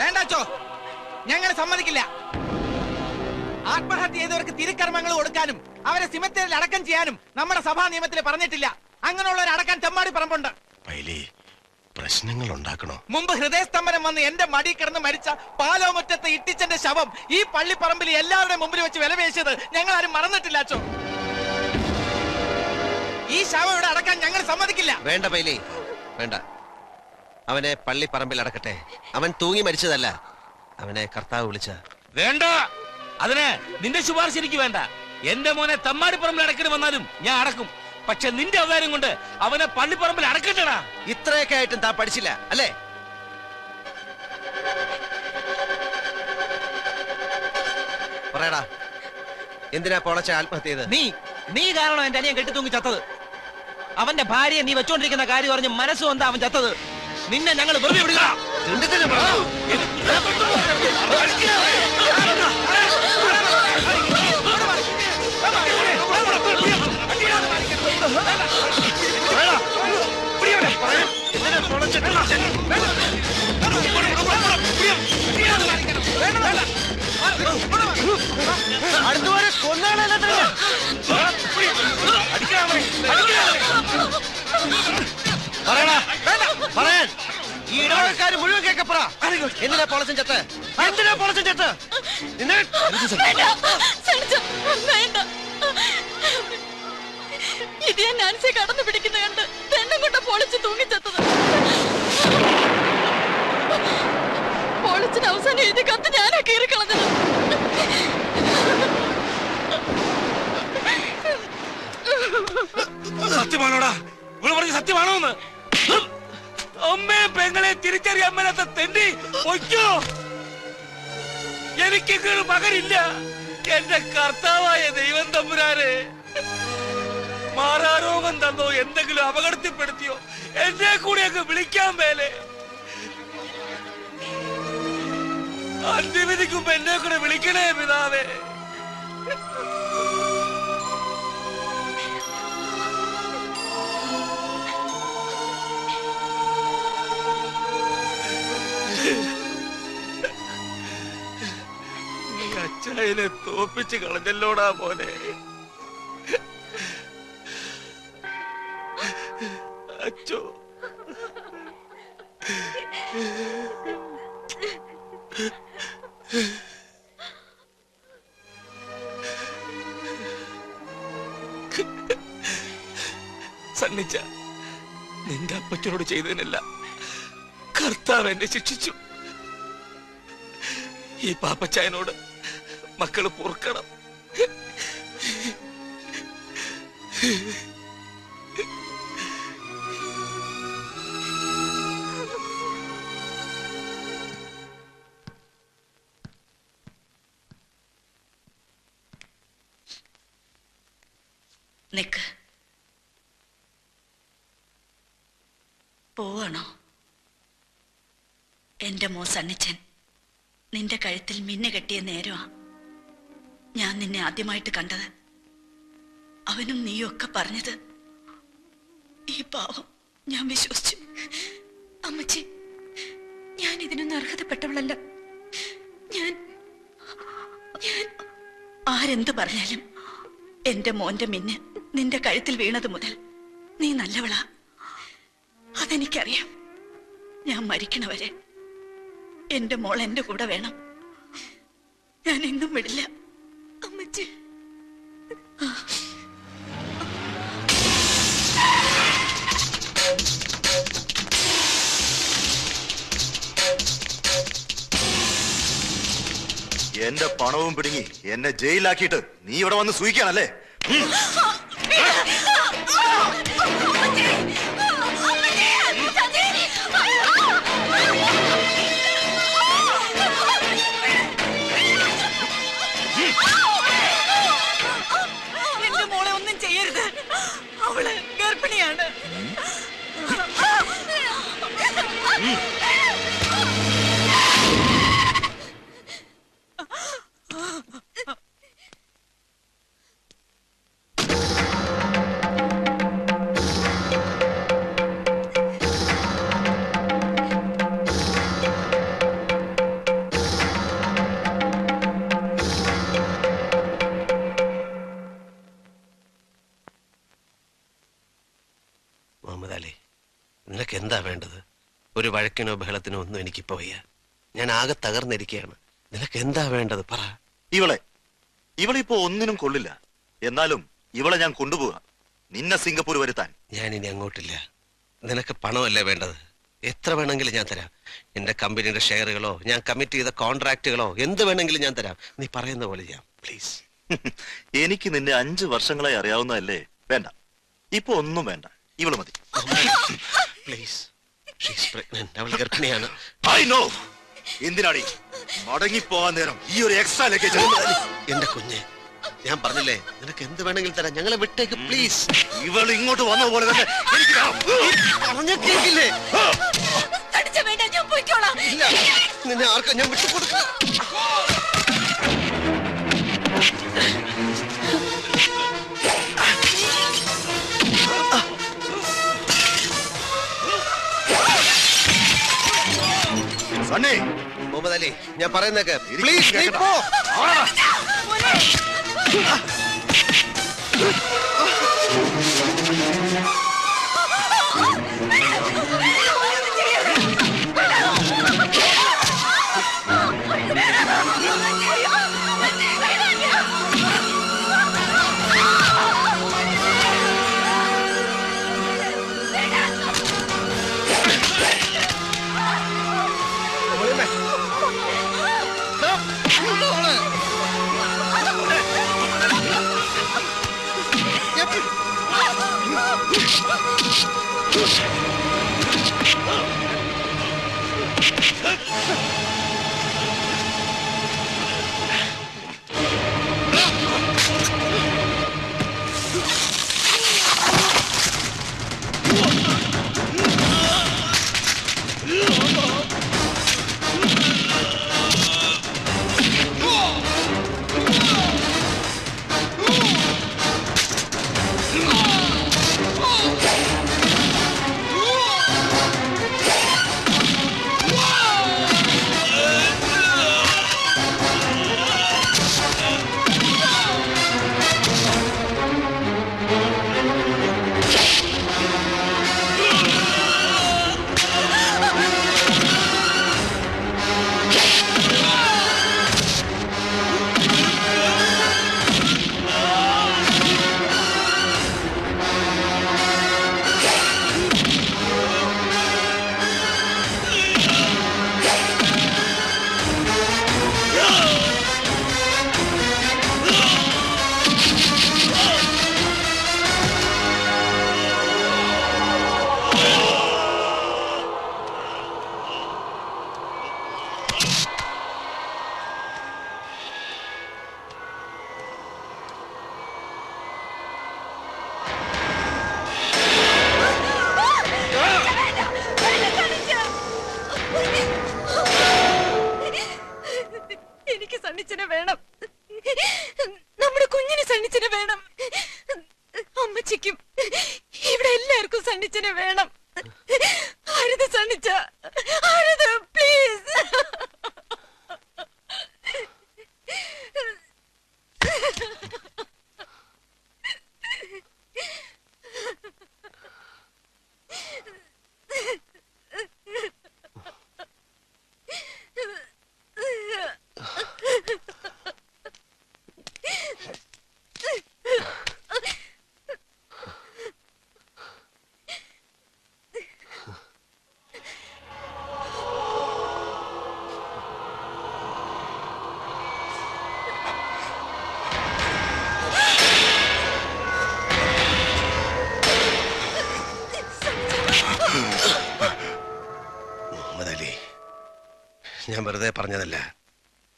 വേണ്ടാച്ചോ. ഞങ്ങൾ സമ്മതിക്കില്ല. ആത്മഹത്യ ചെയ്തവർക്ക് കൊടുക്കാനും അവരെ സിമത്തേരിൽ അടക്കം ചെയ്യാനും നമ്മുടെ സഭാ നിയമത്തിൽ പറഞ്ഞിട്ടില്ല. അങ്ങനെയുള്ളവരെ അടക്കാൻ തെമ്മാടി പറമ്പുണ്ട് പ്രശ്നങ്ങൾ ഉണ്ടാക്കണോ മുമ്പ് ഹൃദയസ്തംഭനം വന്ന് എന്റെ മടി കിടന്ന് മരിച്ച പാലോമുറ്റത്തെ ഇട്ടിച്ചന്റെ ശവം ഈ പള്ളിപ്പറമ്പിൽ എല്ലാവരുടെ മുമ്പിൽ വെച്ച് വിലപേശിയത് ഞങ്ങൾ ആരും മറന്നിട്ടില്ല അച്ചോ. ഈ ശവം ഇവിടെ അടക്കാൻ ഞങ്ങൾ സമ്മതിക്കില്ല. വേണ്ട പൈലി. വേണ്ട. അവനെ പള്ളിപ്പറമ്പിൽ അടക്കട്ടെ. അവൻ തൂങ്ങി മരിച്ചതല്ല. അവനെ കർത്താവ് വിളിച്ച വേണ്ട. അതിന് നിന്റെ ശുപാർശ എനിക്ക് വേണ്ട. എന്റെ മോനെ തമ്മാടിപ്പറമ്പിൽ അടക്കണ വന്നാലും ഞാൻ അടക്കും. പക്ഷെ നിന്റെ അവതാരം കൊണ്ട് അവനെ പള്ളിപ്പറമ്പിൽ അടക്കട്ടടാ ഇത്രയൊക്കെ ആയിട്ടും താൻ പഠിച്ചില്ല അല്ലേ പറയടാ എന്തിനാ പൊളച്ച ആത്മഹത്യ ചെയ്ത് നീ നീ കാരണം എന്റെ അനിയൻ കെട്ടിത്തൂങ്ങി ചത്തത് അവന്റെ ഭാര്യയെ നീ വെച്ചോണ്ടിരിക്കുന്ന കാര്യം പറഞ്ഞ് മനസ്സ് വന്ന അവൻ ചത്തത് നിന്നെ ഞങ്ങൾ വെറുതെ വിടുക പറയാൻ. ഈ ഇടവകക്കാര് മുഴുവൻ കേക്കപ്പറ എന്തിനാ പൊളച്ചൻ ചത്ത്? എന്തിനാ പൊളച്ചൻ ചത്ത്? നിന്നെ വേണ്ട. ഇത് ഞാൻ നാൻസിയെ കടന്നു പിടിക്കുന്ന കണ്ട് തെണ്ണും കൊണ്ട് പൊളിച്ച് തൂങ്ങിച്ചെത്തത്. പൊളിച്ചിന് അവസാനം എഴുതി കത്ത് ഞാനാ കീറി സത്യമാണോടാ? ഇവൾ പറഞ്ഞ സത്യമാണോ എന്ന് അമ്മേ പെങ്ങളെ തിരിച്ചറിയാൻ മേലാത്ത തെണ്ടി ഒയ്ക്കോ എനിക്കൊരു മകനില്ല. എന്റെ കർത്താവായ ദൈവം തമ്പുരാനെ മാറാരോഗം തന്നോ എന്തെങ്കിലും അപകടത്തിൽപ്പെടുത്തിയോ എന്നെ കൂടെ അങ്ങ് വിളിക്കാൻ മേലെ. അന്ത്യവിധിക്കുമ്പോ എന്നെ കൂടെ വിളിക്കണേ പിതാവേ. അച്ചായനെ തോപ്പിച്ച് കളഞ്ഞല്ലോടാ മോനെ. അച്ചോ. സന്നിച്ച നിന്റെ അപ്പച്ചനോട് ചെയ്തതിനല്ല കർത്താവ് എന്നെ ശിക്ഷിച്ചു. ഈ പാപ്പച്ചായനോട് മക്കൾ പൊറുക്കണം. പോവാണോ? എന്റെ മോ സണ്ണിച്ചൻ നിന്റെ കഴുത്തിൽ മിന്നു കെട്ടിയ നേരമാ ഞാൻ നിന്നെ ആദ്യമായിട്ട് കണ്ടത്. അവനും നീയും ഒക്കെ പറഞ്ഞത് ഈ പാവം ഞാൻ വിശ്വസിച്ചു. അമ്മച്ചി ഞാൻ ഇതിനൊന്നും അർഹതപ്പെട്ടവളല്ല. ഞാൻ ഞാൻ ആരെന്ത് പറഞ്ഞാലും എന്റെ മോന്റെ മിന്ന് നിന്റെ കഴുത്തിൽ വീണത് മുതൽ നീ നല്ലവളാ. അതെനിക്കറിയാം. ഞാൻ മരിക്കണവരെ എന്റെ മോൾ എന്റെ കൂടെ വേണം. ഞാൻ എങ്ങും വിടില്ല. എന്റെ പണവും പിടുങ്ങി എന്നെ ജയിലിലാക്കിയിട്ട് നീ ഇവിടെ വന്ന് സൂയിക്കാണല്ലേ എന്താ വേണ്ടത്? ഒരു വഴക്കിനോ ബഹളത്തിനോ ഒന്നും എനിക്കിപ്പോ വയ്യ. ഞാൻ ആകെ തകർന്നിരിക്കുകയാണ് നിനക്ക് എന്താ വേണ്ടത്? പറ. ഇവളെ ഇവളിപ്പോ ഒന്നിനും കൊള്ളില്ല. എന്നാലും ഇവളെ ഞാൻ കൊണ്ടുപോകാം നിന്നെ സിംഗപ്പൂർ വരുത്താൻ. ഞാൻ ഇനി അങ്ങോട്ടില്ല. നിനക്ക് പണമല്ലേ വേണ്ടത്? എത്ര വേണമെങ്കിലും ഞാൻ തരാം. എന്റെ കമ്പനിയുടെ ഷെയറുകളോ ഞാൻ കമ്മിറ്റ് ചെയ്ത കോൺട്രാക്റ്റുകളോ എന്ത് വേണമെങ്കിലും ഞാൻ തരാം. നീ പറയുന്ന പോലെ ചെയ്യാം പ്ലീസ് എനിക്ക് നിന്നെ അഞ്ചു വർഷങ്ങളായി അറിയാവുന്നതല്ലേ? വേണ്ട. ഇപ്പൊ ഒന്നും വേണ്ട. ഇവൾ മതി. പ്ലീസ് ഷീസ് പ്രഗ്നന്റ് അവൾ ഗർഭിണിയാണ്. ഐ നോ എന്തിനാടി? മടങ്ങിപ്പോവാൻ നേരം ഈ ഒരു എക്സ്ട്രാ ലഗേജ് എന്റെ കുഞ്ഞെ ഞാൻ പറഞ്ഞില്ലേ നിനക്ക് എന്ത് വേണമെങ്കിലും തരാം. ഞങ്ങളെ വിട്ടേക്ക് പ്ലീസ് ഇവൾ ഇങ്ങോട്ട് വന്ന പോലെ തന്നെ. പറഞ്ഞ കേക്കില്ലേ? വേണ്ട ഞാൻ പോയിക്കോളാം. ഇല്ല നിന്നെ ആർക്കാ? ഞാൻ വിട്ടു സണ്ണി മുഹമ്മദ് അലി ഞാൻ പറയുന്നേക്ക് പ്ലീസ് Thank കേക്കടാ. പോ മുഹമ്മദ് അലി ഞാൻ വെറുതെ പറഞ്ഞതല്ല.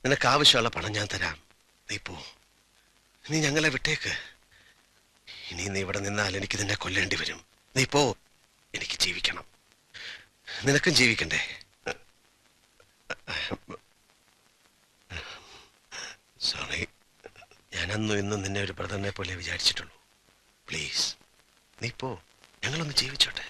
നിനക്ക് ആവശ്യമുള്ള പണം ഞാൻ തരാം. നീ പോ. നീ ഞങ്ങളെ വിട്ടേക്ക്. ഇനി നീ ഇവിടെ നിന്നാൽ എനിക്ക് നിന്നെ കൊല്ലേണ്ടി വരും. നീ പോ. എനിക്ക് ജീവിക്കണം. നിനക്കും ജീവിക്കണ്ടേ? സോറി ഞാനന്നും ഇന്നും നിന്നെ ഒരു ബ്രദറിനെ പോലെ വിചാരിച്ചിട്ടുള്ളൂ. പ്ലീസ് നീ പോ. ഞങ്ങളൊന്ന് ജീവിച്ചോട്ടെ.